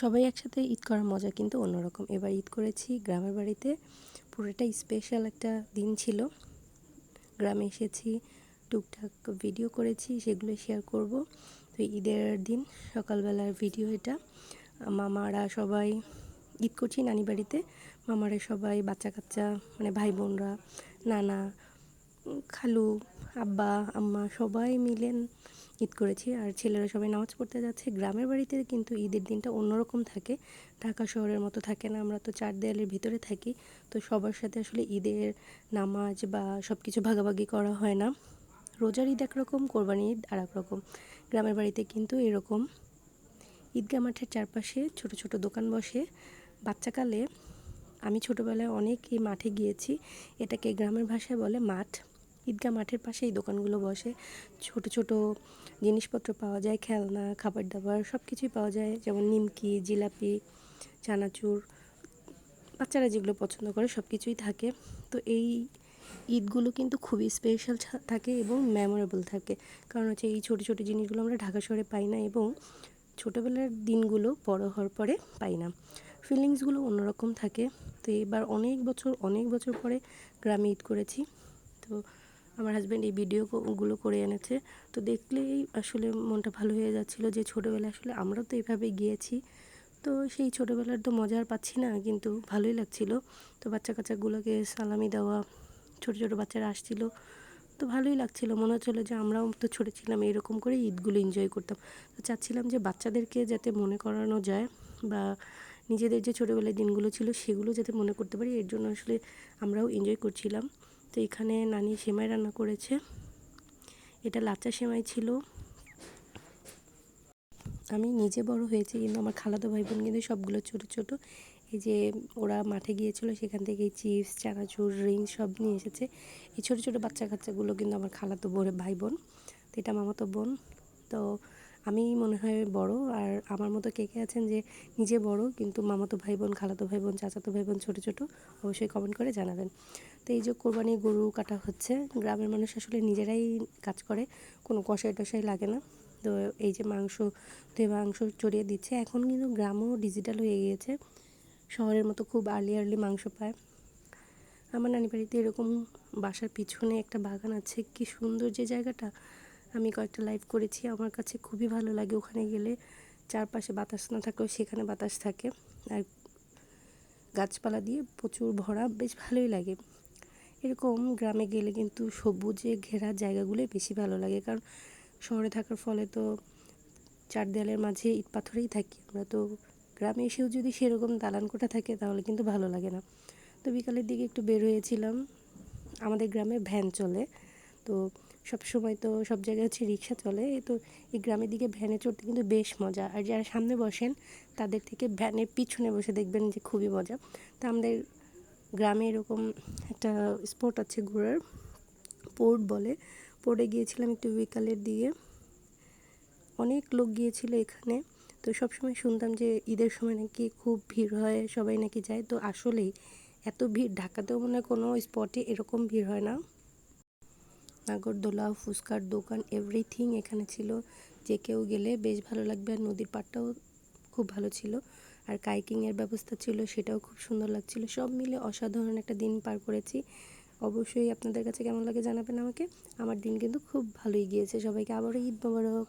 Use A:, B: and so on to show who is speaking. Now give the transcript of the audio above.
A: সবাই একসাথে ঈদ করার মজা কিন্তু অন্যরকম। এবার ঈদ করেছি গ্রামের বাড়িতে। পুরোটা স্পেশাল একটা দিন ছিল। গ্রামে এসেছি, টুকটাক ভিডিও করেছি সেগুলো শেয়ার করব। তো ঈদের দিন, সকালবেলার ভিডিও এটা। মামারা সবাই, ঈদ করছি নানি বাড়িতে। মামারা সবাই বাচ্চা কাচ্চা মানে ভাই বোনরা নানা খালু, আব্বা, আম্মা সবাই মিলেন ঈদ করেছি। আর ছেলেরা সবাই নামাজ পড়তে যাচ্ছে। গ্রামের বাড়িতে কিন্তু ঈদের দিনটা অন্যরকম থাকে। ঢাকা শহরের মতো থাকে না। আমরা তো চার দেয়ালের ভিতরে থাকি। তো সবার সাথে আসলে ঈদের নামাজ বা সব কিছু ভাগাভাগি করা হয় না। রোজার ঈদ একরকম কোরবানি ঈদ আর রকম গ্রামের বাড়িতে কিন্তু এরকম। ঈদগা মাঠের চারপাশে ছোট ছোট দোকান বসে। বাচ্চাকালে আমি ছোটোবেলায় অনেক এই মাঠে গিয়েছি। এটাকে গ্রামের ভাষায় বলে মাঠ। ঈদগাহ মাঠের পাশে এই দোকানগুলো বসে। ছোট ছোট জিনিসপত্র পাওয়া যায়, খেলনা খাবার দাবার সব কিছুই পাওয়া যায়। যেমন নিমকি, জিলাপি, চানাচুর। বাচ্চারা যেগুলো পছন্দ করে সব কিছুই থাকে। তো এই ঈদগুলো কিন্তু খুবই স্পেশাল থাকে এবং মেমোরেবল থাকে। কারণ হচ্ছে এই ছোটো ছোটো জিনিসগুলো আমরা ঢাকা শহরে পাই না এবং ছোটোবেলার দিনগুলো বড় হওয়ার পরে পাই না। ফিলিংসগুলো অন্যরকম থাকে। তো এবার অনেক বছর অনেক বছর পরে গ্রামে ঈদ করেছি। তো আমার হাজব্যান্ড এই ভিডিওগুলো করে এনেছে। তো দেখলেই আসলে মনটা ভালো হয়ে যাচ্ছিল যে ছোটোবেলায় আসলে আমরাও তো এইভাবে গিয়েছি। তো সেই ছোটোবেলার তো মজা আর পাচ্ছি না, কিন্তু ভালোই লাগছিল। তো বাচ্চা কাচ্চাগুলোকে সালামি দেওয়া, ছোটো ছোটো বাচ্চারা আসছিল, তো ভালোই লাগছিল। মনে হচ্ছিল যে আমরাও তো ছোটো ছিলাম, এরকম করে ঈদগুলো এনজয় করতাম। তো চাচ্ছিলাম যে বাচ্চাদেরকে যাতে মনে করানো যায় বা নিজেদের যে ছোটোবেলার দিনগুলো ছিল সেগুলো যাতে মনে করতে পারি, এর জন্য আসলে আমরাও এনজয় করছিলাম। তো এখানে নানি সেমাই রান্না করেছে। এটা লাচা সেমাই ছিল। আমি নিজে বড় হয়েছি, কিন্তু আমার খালাতো ভাই বোন কিন্তু সবগুলো ছোট ছোট। এই যে ওরা মাঠে গিয়েছিল, সেখান থেকে চিপস, চানাচুর, রিং সব নিয়ে এসেছে। এই ছোটো ছোটো বাচ্চা কাচ্চাগুলো কিন্তু আমার খালাতো বোন ভাই বোন তো এটা মামাতো বোন। তো আমি মনে হয় বড়। আর আমার মতো কে কে আছেন যে নিজে বড়, কিন্তু মামাতো ভাই বোন খালাতো ভাই বোন চাচাতো ভাই বোন ছোটো ছোটো, অবশ্যই কমেন্ট করে জানাবেন। তো এই যে কোরবানি গরু কাটা হচ্ছে, গ্রামের মানুষ আসলে নিজেরাই কাজ করে, কোনো কষাই টসাই লাগে না। তো এই যে মাংস, ধুয়ে মাংস চড়িয়ে দিচ্ছে, এখন কিন্তু গ্রামও ডিজিটাল হয়ে গিয়েছে। শহরের মতো খুব আর্লি আর্লি মাংস পায়। আমার নানি বাড়িতে এরকম বাসার পিছনে একটা বাগান আছে, কি সুন্দর যে জায়গাটা। আমি কয়েকটা লাইভ করেছি, আমার কাছে খুবই ভালো লাগে ওখানে গেলে। চারপাশে বাতাস না থাকলেও সেখানে বাতাস থাকে। আর গাছপালা দিয়ে প্রচুর ভরা, বেশ ভালোই লাগে। এরকম গ্রামে গেলে কিন্তু সবুজে ঘেরা জায়গাগুলোই বেশি ভালো লাগে, কারণ শহরে থাকার ফলে তো চার দেয়ালের মাঝে ইট পাথরেই থাকি। আমরা তো গ্রামে এসেও যদি সেরকম দালান কোঠা থাকে, তাহলে কিন্তু ভালো লাগে না। তো বিকালের দিকে একটু বের হয়েছিলাম। আমাদের গ্রামে ভ্যান চলে। তো সব সময় তো সব জায়গায় হচ্ছে রিক্সা চলে। তো এই গ্রামের দিকে ভ্যানে চড়তে কিন্তু বেশ মজা। আর যারা সামনে বসেন, তাদের থেকে ভ্যানের পিছনে বসে দেখবেন যে খুবই মজা। তা আমাদের গ্রামে এরকম একটা স্পট আছে ঘোরার, পোর্ট বলে। পোর্টে গিয়েছিলাম একটু বিকালের দিকে। অনেক লোক গিয়েছিল এখানে। তো সবসময় শুনতাম যে ঈদের সময় নাকি খুব ভিড় হয়, সবাই নাকি যায়। তো আসলেই এত ভিড়, ঢাকাতেও মনে হয় কোনো স্পটে এরকম ভিড় হয় না। নাগরদোলা ফুচকার দোকান এভরিথিং এখানে ছিল। যে কেউ গেলে বেশ ভালো লাগবে। আর নদীর পাড়টাও খুব ভালো ছিল। আর কাইকিংয়ের ব্যবস্থা ছিল, সেটাও খুব সুন্দর লাগছিল। সব মিলে অসাধারণ একটা দিন পার করেছি। অবশ্যই আপনাদের কাছে কেমন লাগে জানাবেন আমাকে। আমার দিন কিন্তু খুব ভালোই গিয়েছে। সবাইকে আবারও ঈদ মোবারক।